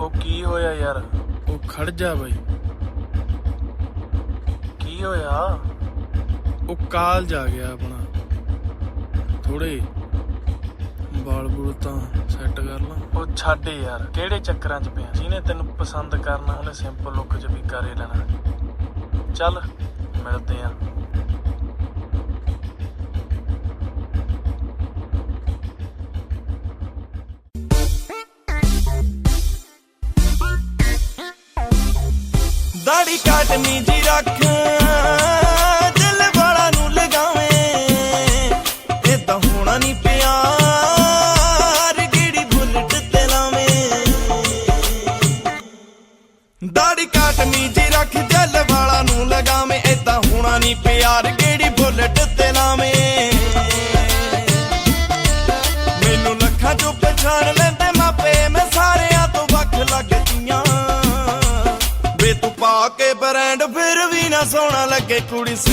ਉਹ ਕੀ ਹੋਇਆ ਯਾਰ? ਉਹ ਖੜ ਜਾ ਬਾਈ। ਕੀ ਹੋਇਆ? ਉਹ ਕਾਲ ਜਾ ਗਿਆ ਆਪਣਾ। ਥੋੜੇ ਬਾਲ ਬੂਲ ਤਾਂ ਸੈੱਟ ਕਰ ਲਾਂ। ਉਹ ਛੱਡ ਯਾਰ ਕਿਹੜੇ ਚੱਕਰਾਂ 'ਚ ਪਿਆ? ਜਿਹਨੇ ਤੈਨੂੰ ਪਸੰਦ ਕਰਨਾ ਉਹਨੇ ਸਿੰਪਲ ਲੁੱਕ 'ਚ ਵੀ ਕਰ ਲੈਣਾ। ਚੱਲ ਮਿਲਦੇ ਆ। ਦਾੜੀ ਕਾਟਨੀ ਜੀ ਰੱਖ, ਦਿਲ ਵਾਲਾ ਨੂੰ ਲਗਾਵੇਂ। ਇਹ ਤਾਂ ਹੋਣਾ ਨਹੀਂ ਪਿਆਰ, ਕਿਹੜੀ ਬੁਲਟ ਤੇ ਲਾਵੇਂ। ਦਾੜੀ ਕਾਟਨੀ ਜੀ ਰੱਖ, ਦਿਲ ਵਾਲਾ ਨੂੰ ਲਗਾਵੇਂ। ਇਹ ਤਾਂ ਹੋਣਾ ਨਹੀਂ ਪਿਆਰ, ਕਿਹੜੀ ਬੁਲਟ ਤੇ ਲਾਵੇਂ। ਮੈਨੂੰ ਲੱਖਾਂ ਚੋਂ ਪਛਾਣ ਲੈਂਦੇ ਪਾ ਕੇ ਬ੍ਰਾਂਡ ਫਿਰ ਵੀ ਨਾ ਸੋਹਣਾ ਲੱਗੇ ਕੁੜੀ ਸ-